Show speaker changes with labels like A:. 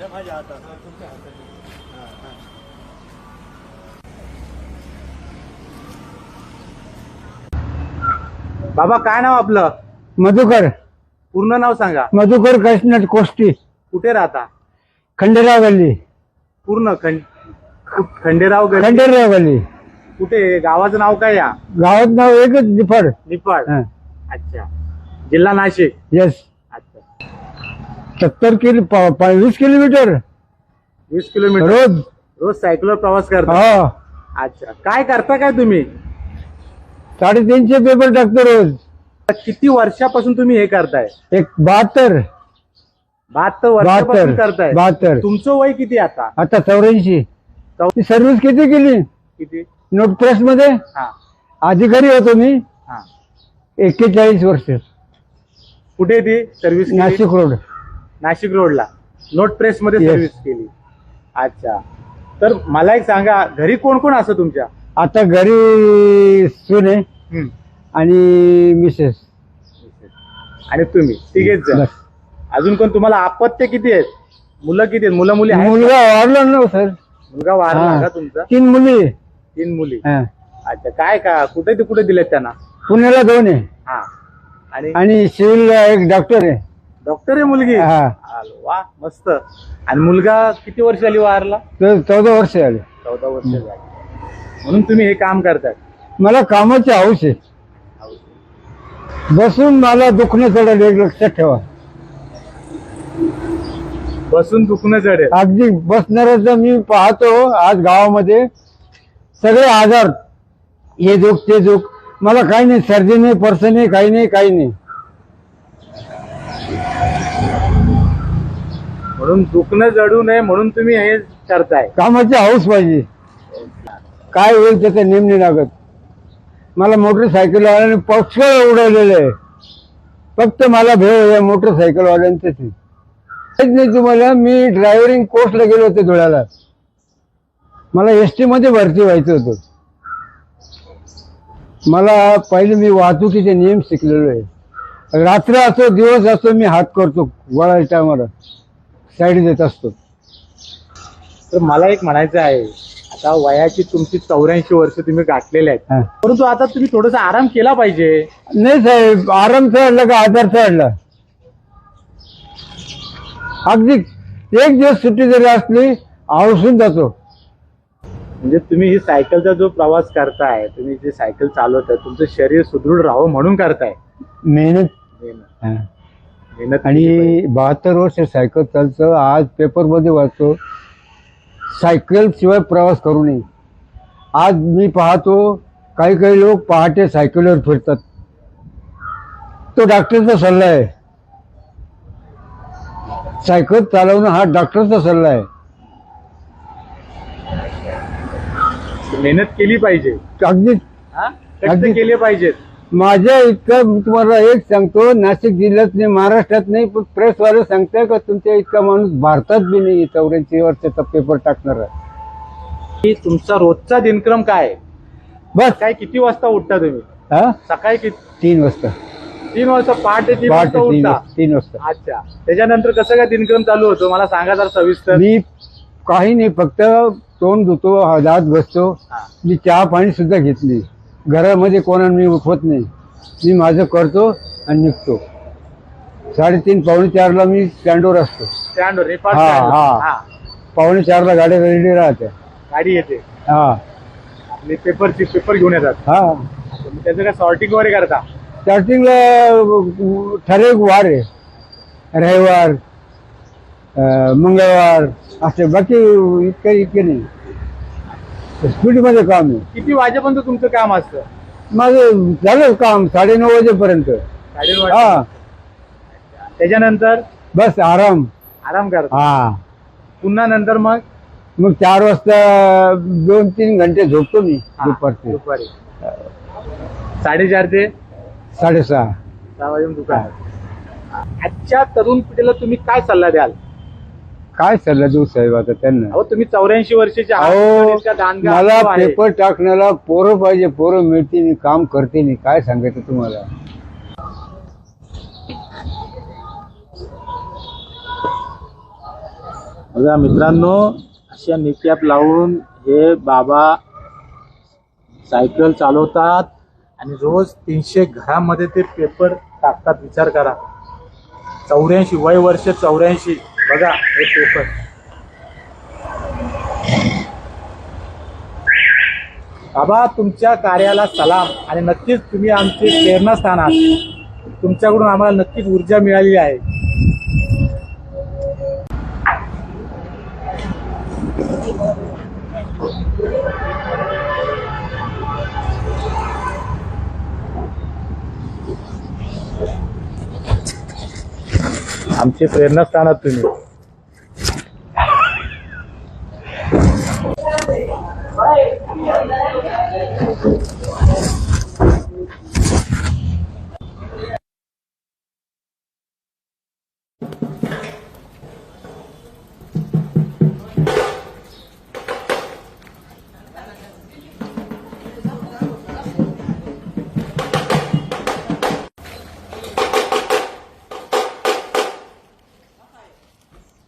A: त्या माझ्या हातात. तुमच्या हातात. बाबा काय नाव आपलं?
B: मधुकर.
A: पूर्ण नाव सांगा.
B: मधुकर कृष्ण कोष्टी.
A: कुठे राहता?
B: खंडेराव गल्ली.
A: पूर्ण खंड खंडेराव गल्ली.
B: खंडेराव गल्ली.
A: कुठे? गावाचं नाव काय या?
B: गावात नाव एकच निफाड.
A: निपाड अच्छा. जिल्हा नाशिक.
B: येस सत्तर किलो वीस किलोमीटर.
A: वीस किलोमीटर.
B: रोज.
A: रोज सायकलवर प्रवास करता?
B: हो.
A: अच्छा. काय करता काय तुम्ही?
B: साडेतीनशे पेपर टाकतो रोज.
A: किती वर्षापासून तुम्ही हे करताय?
B: एक बहात्तर.
A: बहात्तर वर्षापासून
B: बहात्तर.
A: करताय?
B: बहात्तर.
A: तुमचं वय किती आता?
B: आता चौऱ्याऐंशी.
A: चौ-
B: ती सर्व्हिस किती केली?
A: किती?
B: नोट प्रेस मध्ये
A: हा.
B: अधिकारी होतो मी.
A: हा.
B: एक्केचाळीस वर्ष.
A: कुठे ती सर्व्हिस
B: नाशिक रोड
A: नाशिक रोडला. नोट प्रेस मध्ये
B: Yes.
A: सर्व्हिस केली. अच्छा. तर मला एक सांगा घरी कोण कोण असं तुमच्या?
B: आता घरी सुने
A: हम्म.
B: आणि मिसेस.
A: आणि तुम्ही तिघेच जण.
B: बस.
A: अजून कोण? तुम्हाला अपत्य किती आहेत? मुलं किती आहेत? मुलं मुली आहेत
B: मुलगा वाढला ना सर.
A: मुलगा वारला
B: हा.
A: का तुमचा?
B: तीन मुली.
A: तीन मुली.
B: हा.
A: अच्छा काय का? कुठे ते कुठे दिलेत त्यांना?
B: पुण्याला दोन आहे.
A: हा. आणि?
B: आणि सिव्हिल एक डॉक्टर आहे.
A: डॉक्टर आहे मुलगी.
B: हा.
A: आलो, वा मस्त. आणि मुलगा किती वर्ष झाली वारला?
B: तो चौदा वर्ष झाले.
A: चौदा वर्ष झाली. म्हणून तुम्ही हे काम करताय
B: मला कामाची हौस आहे. बसून मला दुखणं चढेल एक लक्षात ठेवा.
A: बसून दुखणं चढेल.
B: अगदी बसणाऱ्याचं मी पाहतो आज गावामध्ये सगळे आजार हे दुख ते दुख. मला काही नाही सर्दी नाही पर्स नाही काही नाही काही नाही.
A: म्हणून दुखणं जडू नये म्हणून तुम्ही हे करताय.
B: कामाची हौस पाहिजे. काय होईल त्याचं नेम लागत. मला मोटरसायकलवाल्याने पक्षळ उडवलेलं आहे. फक्त मला भेळ या मोटरसायकलवाल्यांचंच आहे. नाही तुम्हाला मी ड्रायव्हरिंग कोर्सला गेलो होते धुळ्याला. मला एस टी मध्ये भरती व्हायचं होतं. मला पहिले मी वाहतुकीचे नियम शिकलेलो आहे. रात्र असो दिवस असो मी हात करतो वळायच्या टायमाला साईड देत असतो.
A: तर मला एक म्हणायचं आहे आता वयाची तुमची चौऱ्याऐंशी वर्ष तुम्ही गाठलेले आहेत. परंतु आता तुम्ही थोडासा आराम केला पाहिजे.
B: नाही साहेब आराम चढला का आधार चढला अगदी एक दिवस सुट्टी जरी असली आवसून जातो.
A: म्हणजे तुम्ही ही सायकलचा जो प्रवास करताय तुम्ही जे सायकल चालवताय तुमचं शरीर सुदृढ राहावं म्हणून करताय.
B: मेहनत.
A: मेहनत.
B: आणि बहात्तर वर्ष सायकल चालतं आज पेपरमध्ये वाचतो सायकल शिवाय प्रवास करू नये. आज मी पाहतो काही काही लोक पहाटे सायकलवर फिरतात. तो डॉक्टरचा सल्ला आहे. सायकल चालवणं हा डॉक्टरचा सल्ला आहे.
A: मेहनत केली पाहिजे.
B: अगदी.
A: केले पाहिजेत.
B: माझ्या इतकं मी तुम्हाला एक सांगतो नाशिक जिल्ह्यात नाही महाराष्ट्रात नाही पण प्रेसवाले सांगताय का तुमच्या इतका माणूस भारतात बी नाही चौऱ्याऐंशी वर्षाचा पेपर टाकणार
A: की तुमचा रोजचा दिनक्रम काय आहे?
B: बस.
A: काय किती वाजता उठता तुम्ही?
B: हा?
A: सकाळी किती
B: तीन वाजता.
A: तीन वाजता पहाटे तीन वाजता उठता?
B: तीन वाजता.
A: अच्छा. त्याच्यानंतर कसं काय दिनक्रम चालू होतो? मला सांगा जरा सविस्तर.
B: मी काही नाही फक्त तोंड धुतो दात बसतो. मी चहा पाणी सुद्धा घेतली घरामध्ये कोणाला मी उठवत नाही. मी माझं करतो आणि निघतो. साडेतीन पावणे चारला मी स्टँडवर असतो.
A: स्टँडवर
B: हा,
A: स्टँडवर.
B: हा.
A: हा.
B: पावणे चारला गाड्या रेडी राहत्या.
A: गाडी येते.
B: हा.
A: आणि पेपरची पेपर घेऊन येतात.
B: हा.
A: तुम्ही त्याचं काय सॉर्टिंग वगैरे करता?
B: स्टार्टिंगला ठराविक वार आहे. रविवार अं, मंगळवार असे बाकी इतके इतके नाही. स्पीडमध्ये काम आहे.
A: किती वाजेपर्यंत तुमचं काम असतं?
B: माझं झालं काम साडेनऊ वाजेपर्यंत.
A: साडेनऊ
B: हा.
A: त्याच्यानंतर?
B: बस आराम.
A: आराम करता.
B: हा.
A: पुन्हा नंतर मग?
B: मग चार वाजता दोन तीन घंटे झोपतो मी
A: हा,
B: दुपारचे.
A: दुपारी. साडेचार ते?
B: साडेसहा.
A: सहा वाजून दुकान. आजच्या तरुण पिढीला तुम्ही काय सल्ला द्याल?
B: काय सल्ला देऊ साहेब आता त्यांना?
A: अहो तुम्ही चौऱ्याऐंशी वर्षाचे आहात,
B: अहो मला
A: आहे.
B: पेपर टाकण्याला पोरं पाहिजे पोरं मिळते नाही काम करते नाही काय सांगायचं तुम्हाला?
A: बघा मित्रांनो अशा निकॅप लावून हे बाबा सायकल चालवतात आणि रोज तीनशे घरामध्ये ते पेपर टाकतात. विचार करा. चौऱ्याऐंशी वय वर्ष चौऱ्याऐंशी. बघा हे पेपर. बाबा तुमच्या कार्याला सलाम आणि नक्कीच तुम्ही आमचे प्रेरणास्थान आहात तुमच्याकडून आम्हाला नक्कीच ऊर्जा मिळाली आहे. आमचे प्रेरणास्थान आहात तुम्ही.